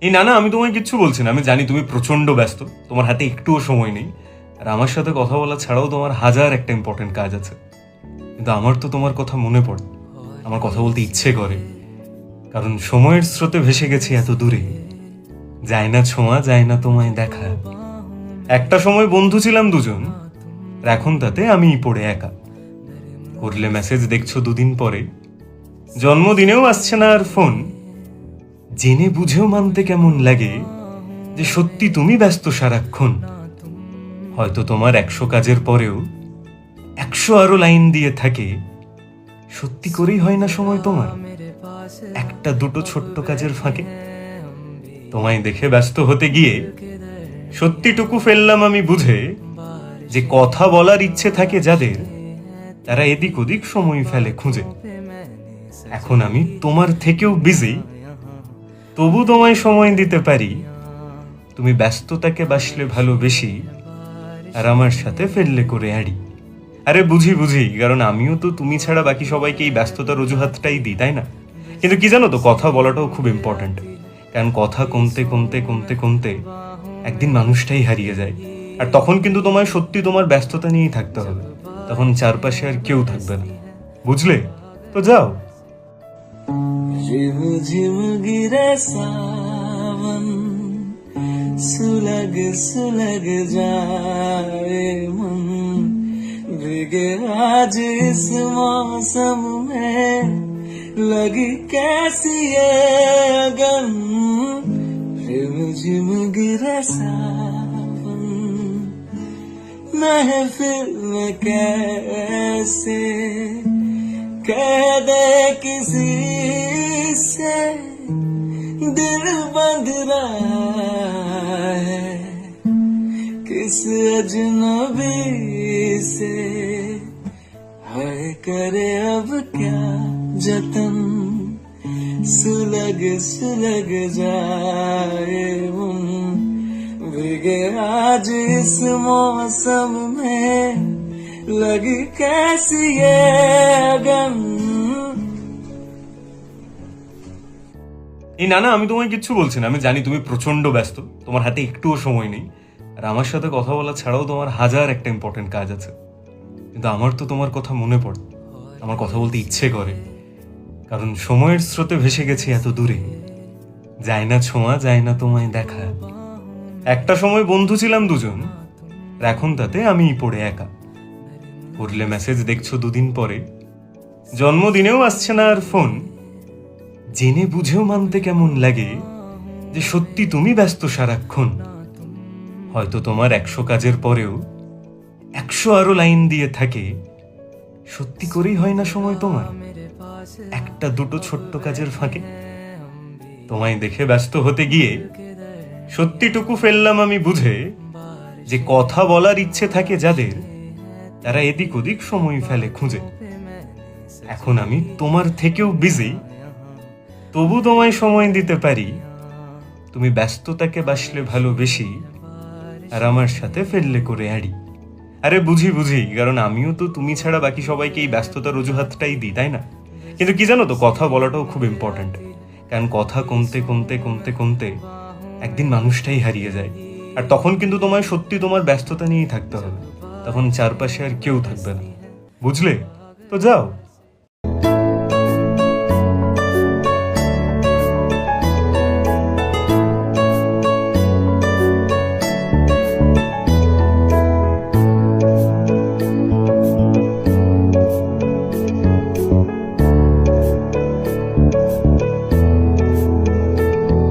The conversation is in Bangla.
এই না না আমি তোমায় কিচ্ছু বলছি না। আমি জানি তুমি প্রচণ্ড ব্যস্ত। তোমার হাতে একটুও সময় নেই। আর আমার সাথে কথা বলা ছাড়াও তোমার হাজার একটা ইম্পর্টেন্ট কাজ আছে। কিন্তু আমার তো তোমার কথা মনে পড়ে। আমার কথা বলতে ইচ্ছে করে। কারণ সময়ের স্রোতে ভেসে গেছি এত দূরে। যায় না ছোঁয়া, যায় না তোমায় দেখা। একটা সময় বন্ধু ছিলাম দুজন। আর এখন তাতে আমি পড়ে একা। করলে মেসেজ দেখছ দুদিন পরে। জন্মদিনেও আসছে না আর ফোন জেনে বুঝেও মানতে কেমন লাগে যে সত্যি তুমি ব্যস্ত সারাক্ষণ। হয়তো তোমার একশো কাজের পরেও একশো আরও লাইন দিয়ে থাকে। সত্যি করেই হয় না সময় তোমার? একটা দুটো ছোট্ট কাজের ফাঁকে? তোমায় দেখে ব্যস্ত হতে গিয়ে সত্যিটুকু ফেললাম আমি বুঝে যে কথা বলার ইচ্ছে থাকে যাদের, তারা এদিক ওদিক সময় ফেলে খুঁজে। এখন আমি তোমার থেকেও বিজি তবু তোমায় সময় দিতে পারি। তুমি ব্যস্ততাকে বাসলে ভালো বেশি, আর আমার সাথে ফেললে করে আড়ি। আরে বুঝি বুঝি, কারণ আমিও তো তুমি ছাড়া বাকি সবাইকে এই ব্যস্ততার অজুহাতটাই দিই, তাই না? কিন্তু কি জানো তো, কথা বলাটাও খুব ইম্পর্ট্যান্ট কারণ কথা কমতে কমতে কমতে কমতে একদিন মানুষটাই হারিয়ে যায়। আর তখন কিন্তু তোমায় সত্যি তোমার ব্যস্ততা নিয়েই থাকতে হবে। তখন চারপাশে আর কেউ থাকবে না। বুঝলে? তো যাও। झिम झिम गिरे सावन, सुलग सुलग जाए मन। भीगे आज इस मौसम में लगी कैसी ये गम। झिम झिम गिरे सावन महफिल में कैसे? कह दे किसी से दिल बंध रहा है। किस अजनबी से है करे अब क्या जतन? सुलग सुलग जाए भीगे आज इस मौसम में लगी कैसी ये এই না না আমি তোমায় কিচ্ছু বলছি না। আমি জানি তুমি প্রচণ্ড ব্যস্ত। তোমার হাতে একটুও সময় নেই। আর আমার সাথে কথা বলা ছাড়াও তোমার হাজার একটা ইম্পর্টেন্ট কাজ আছে। কিন্তু আমার তো তোমার কথা মনে পড়ে। আমার কথা বলতে ইচ্ছে করে। কারণ সময়ের স্রোতে ভেসে গেছি এত দূরে। যায় না ছোঁয়া যায় না তোমায় দেখা। একটা সময় বন্ধু ছিলাম দুজন। এখন তাতে আমি পড়ে একা। করলে মেসেজ দেখছ দুদিন পরে। জন্মদিনেও আসছে না আর ফোন জেনে বুঝেও মানতে কেমন লাগে যে সত্যি তুমি ব্যস্ত সারাক্ষণ। হয়তো তোমার একশো কাজের পরেও একশো আরও লাইন দিয়ে থাকে। সত্যি করেই হয় না সময় তোমার? একটা দুটো ছোট্ট কাজের ফাঁকে। তোমায় দেখে ব্যস্ত হতে গিয়ে সত্যিটুকু ফেললাম আমি বুঝে যে কথা বলার ইচ্ছে থাকে যাদের, তারা এদিক ওদিক সময় ফেলে খুঁজে। এখন আমি তোমার থেকেও বিজি তবু তোমায় সময় দিতে পারি। তুমি ব্যস্ততাকে বাসলে ভালো বেশি, আর আমার সাথে ফেললে করে আড়ি। আরে বুঝি বুঝি, কারণ আমিও তো তুমি ছাড়া বাকি সবাইকে এই ব্যস্ততার অজুহাতটাই দিই, তাই না? কিন্তু কি জানো তো, কথা বলাটাও খুব ইম্পর্ট্যান্ট কারণ কথা কমতে কমতে কমতে কমতে একদিন মানুষটাই হারিয়ে যায়। আর তখন কিন্তু তোমায় সত্যি তোমার ব্যস্ততা নিয়েই থাকতে হবে। তখন চারপাশে আর কেউ থাকবে না। বুঝলে? তো যাও।